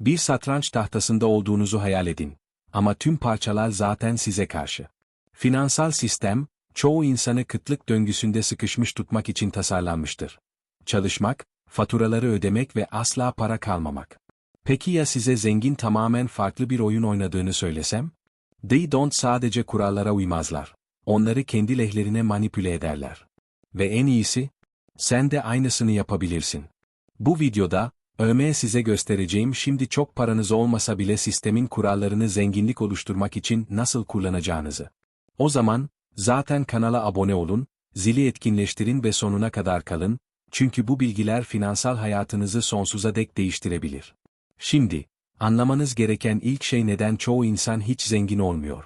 Bir satranç tahtasında olduğunuzu hayal edin. Ama tüm parçalar zaten size karşı. Finansal sistem, çoğu insanı kıtlık döngüsünde sıkışmış tutmak için tasarlanmıştır. Çalışmak, faturaları ödemek ve asla para kalmamak. Peki ya size zengin tamamen farklı bir oyun oynadığını söylesem? They don't sadece kurallara uymazlar. Onları kendi lehlerine manipüle ederler. Ve en iyisi, sen de aynısını yapabilirsin. Bu videoda, ÖM'ye size göstereceğim şimdi çok paranız olmasa bile sistemin kurallarını zenginlik oluşturmak için nasıl kullanacağınızı. O zaman, zaten kanala abone olun, zili etkinleştirin ve sonuna kadar kalın, çünkü bu bilgiler finansal hayatınızı sonsuza dek değiştirebilir. Şimdi, anlamanız gereken ilk şey neden çoğu insan hiç zengin olmuyor.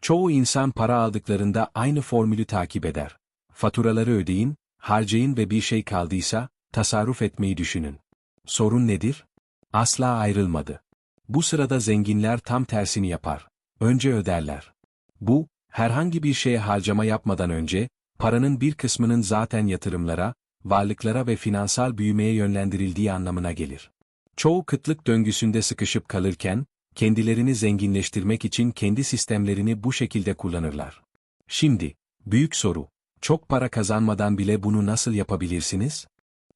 Çoğu insan para aldıklarında aynı formülü takip eder. Faturaları ödeyin, harcayın ve bir şey kaldıysa, tasarruf etmeyi düşünün. Sorun nedir? Asla ayrılmadı. Bu sırada zenginler tam tersini yapar. Önce öderler. Bu, herhangi bir şeye harcama yapmadan önce, paranın bir kısmının zaten yatırımlara, varlıklara ve finansal büyümeye yönlendirildiği anlamına gelir. Çoğu kıtlık döngüsünde sıkışıp kalırken, kendilerini zenginleştirmek için kendi sistemlerini bu şekilde kullanırlar. Şimdi, büyük soru, çok para kazanmadan bile bunu nasıl yapabilirsiniz?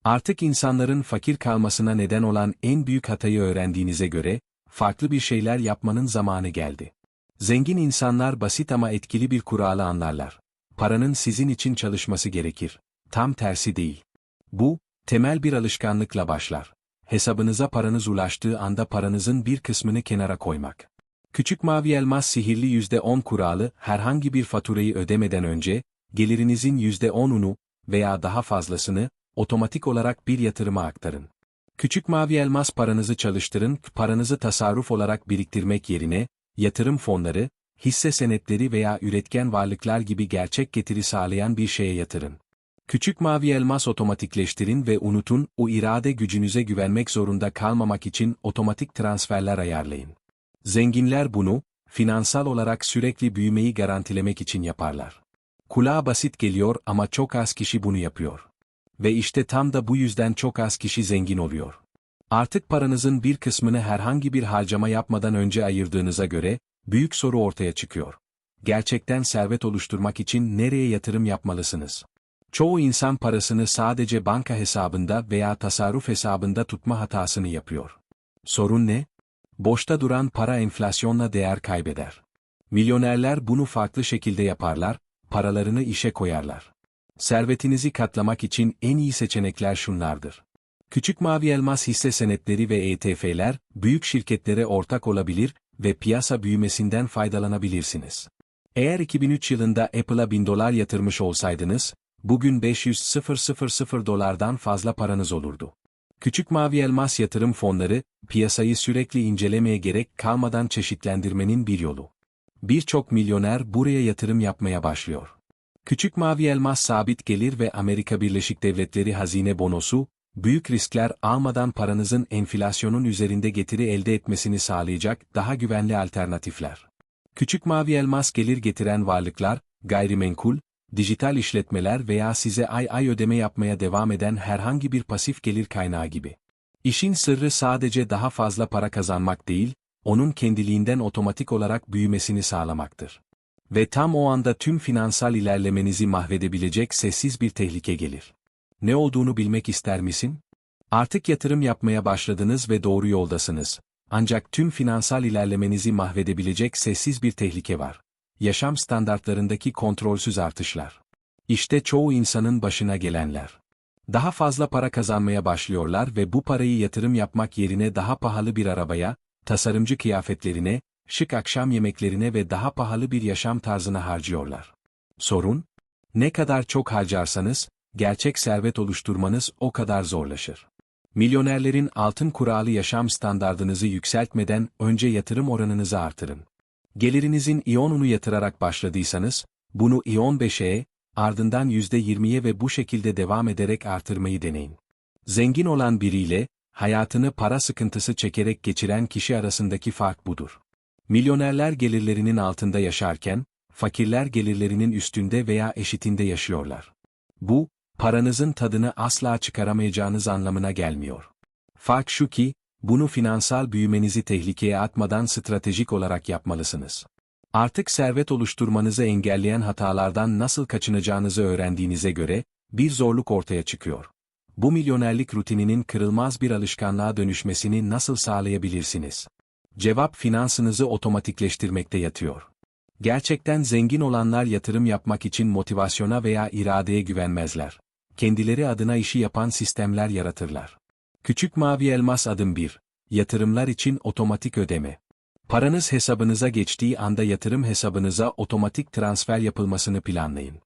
Artık insanların fakir kalmasına neden olan en büyük hatayı öğrendiğinize göre, farklı bir şeyler yapmanın zamanı geldi. Zengin insanlar basit ama etkili bir kuralı anlarlar. Paranın sizin için çalışması gerekir. Tam tersi değil. Bu, temel bir alışkanlıkla başlar. Hesabınıza paranız ulaştığı anda paranızın bir kısmını kenara koymak. Küçük mavi elmas sihirli %10 kuralı, herhangi bir faturayı ödemeden önce, gelirinizin %10'unu veya daha fazlasını, otomatik olarak bir yatırıma aktarın. Küçük mavi elmas paranızı çalıştırın, paranızı tasarruf olarak biriktirmek yerine, yatırım fonları, hisse senetleri veya üretken varlıklar gibi gerçek getiri sağlayan bir şeye yatırın. Küçük mavi elmas otomatikleştirin ve unutun, o irade gücünüze güvenmek zorunda kalmamak için otomatik transferler ayarlayın. Zenginler bunu, finansal olarak sürekli büyümeyi garantilemek için yaparlar. Kulağa basit geliyor ama çok az kişi bunu yapıyor. Ve işte tam da bu yüzden çok az kişi zengin oluyor. Artık paranızın bir kısmını herhangi bir harcama yapmadan önce ayırdığınıza göre, büyük soru ortaya çıkıyor. Gerçekten servet oluşturmak için nereye yatırım yapmalısınız? Çoğu insan parasını sadece banka hesabında veya tasarruf hesabında tutma hatasını yapıyor. Sorun ne? Boşta duran para enflasyonla değer kaybeder. Milyonerler bunu farklı şekilde yaparlar, paralarını işe koyarlar. Servetinizi katlamak için en iyi seçenekler şunlardır. Küçük mavi elmas hisse senetleri ve ETF'ler, büyük şirketlere ortak olabilir ve piyasa büyümesinden faydalanabilirsiniz. Eğer 2003 yılında Apple'a 1000 dolar yatırmış olsaydınız, bugün 500 000 dolardan fazla paranız olurdu. Küçük mavi elmas yatırım fonları, piyasayı sürekli incelemeye gerek kalmadan çeşitlendirmenin bir yolu. Birçok milyoner buraya yatırım yapmaya başlıyor. Küçük mavi elmas sabit gelir ve Amerika Birleşik Devletleri hazine bonosu, büyük riskler almadan paranızın enflasyonun üzerinde getiri elde etmesini sağlayacak daha güvenli alternatifler. Küçük mavi elmas gelir getiren varlıklar, gayrimenkul, dijital işletmeler veya size ay ay ödeme yapmaya devam eden herhangi bir pasif gelir kaynağı gibi. İşin sırrı sadece daha fazla para kazanmak değil, onun kendiliğinden otomatik olarak büyümesini sağlamaktır. Ve tam o anda tüm finansal ilerlemenizi mahvedebilecek sessiz bir tehlike gelir. Ne olduğunu bilmek ister misin? Artık yatırım yapmaya başladınız ve doğru yoldasınız. Ancak tüm finansal ilerlemenizi mahvedebilecek sessiz bir tehlike var. Yaşam standartlarındaki kontrolsüz artışlar. İşte çoğu insanın başına gelenler. Daha fazla para kazanmaya başlıyorlar ve bu parayı yatırım yapmak yerine daha pahalı bir arabaya, tasarımcı kıyafetlerine, şık akşam yemeklerine ve daha pahalı bir yaşam tarzına harcıyorlar. Sorun? Ne kadar çok harcarsanız, gerçek servet oluşturmanız o kadar zorlaşır. Milyonerlerin altın kuralı yaşam standardınızı yükseltmeden önce yatırım oranınızı artırın. Gelirinizin iyon unu yatırarak başladıysanız, bunu iyon 5'e, ardından %20'ye ve bu şekilde devam ederek artırmayı deneyin. Zengin olan biriyle, hayatını para sıkıntısı çekerek geçiren kişi arasındaki fark budur. Milyonerler gelirlerinin altında yaşarken, fakirler gelirlerinin üstünde veya eşitinde yaşıyorlar. Bu, paranızın tadını asla çıkaramayacağınız anlamına gelmiyor. Fark şu ki, Bunu finansal büyümenizi tehlikeye atmadan stratejik olarak yapmalısınız. Artık servet oluşturmanızı engelleyen hatalardan nasıl kaçınacağınızı öğrendiğinize göre, bir zorluk ortaya çıkıyor. Bu milyonerlik rutininin kırılmaz bir alışkanlığa dönüşmesini nasıl sağlayabilirsiniz? Cevap finansınızı otomatikleştirmekte yatıyor. Gerçekten zengin olanlar yatırım yapmak için motivasyona veya iradeye güvenmezler. Kendileri adına işi yapan sistemler yaratırlar. Küçük mavi elmas adım 1. Yatırımlar için otomatik ödeme. Paranız hesabınıza geçtiği anda yatırım hesabınıza otomatik transfer yapılmasını planlayın.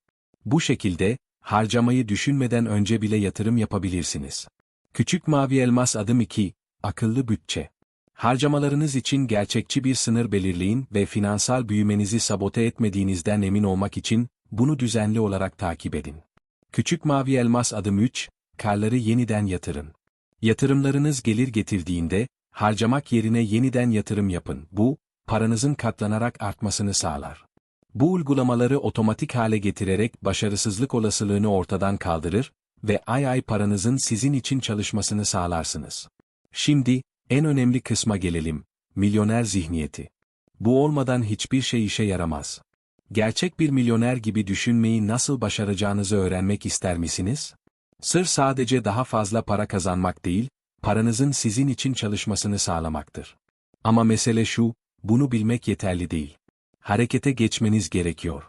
Bu şekilde, harcamayı düşünmeden önce bile yatırım yapabilirsiniz. Küçük mavi elmas adım 2. Akıllı bütçe. Harcamalarınız için gerçekçi bir sınır belirleyin ve finansal büyümenizi sabote etmediğinizden emin olmak için bunu düzenli olarak takip edin. Küçük mavi elmas adım 3. Karları yeniden yatırın. Yatırımlarınız gelir getirdiğinde, harcamak yerine yeniden yatırım yapın. Bu, paranızın katlanarak artmasını sağlar. Bu uygulamaları otomatik hale getirerek başarısızlık olasılığını ortadan kaldırır ve ay ay paranızın sizin için çalışmasını sağlarsınız. Şimdi, en önemli kısma gelelim, milyoner zihniyeti. Bu olmadan hiçbir şey işe yaramaz. Gerçek bir milyoner gibi düşünmeyi nasıl başaracağınızı öğrenmek ister misiniz? Sır sadece daha fazla para kazanmak değil, paranızın sizin için çalışmasını sağlamaktır. Ama mesele şu, bunu bilmek yeterli değil. Harekete geçmeniz gerekiyor.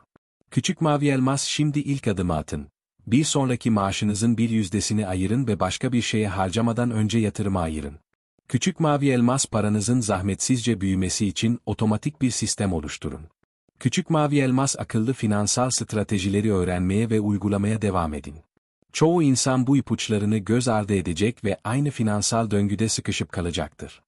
Küçük mavi elmas şimdi ilk adımı atın. Bir sonraki maaşınızın bir yüzdesini ayırın ve başka bir şeye harcamadan önce yatırıma ayırın. Küçük mavi elmas paranızın zahmetsizce büyümesi için otomatik bir sistem oluşturun. Küçük mavi elmas akıllı finansal stratejileri öğrenmeye ve uygulamaya devam edin. Çoğu insan bu ipuçlarını göz ardı edecek ve aynı finansal döngüde sıkışıp kalacaktır.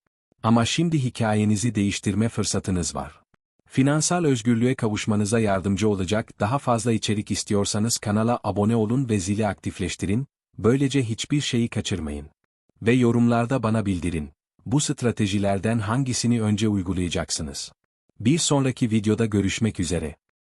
Ama şimdi hikayenizi değiştirme fırsatınız var. Finansal özgürlüğe kavuşmanıza yardımcı olacak daha fazla içerik istiyorsanız kanala abone olun ve zili aktifleştirin, böylece hiçbir şeyi kaçırmayın. Ve yorumlarda bana bildirin. Bu stratejilerden hangisini önce uygulayacaksınız? Bir sonraki videoda görüşmek üzere.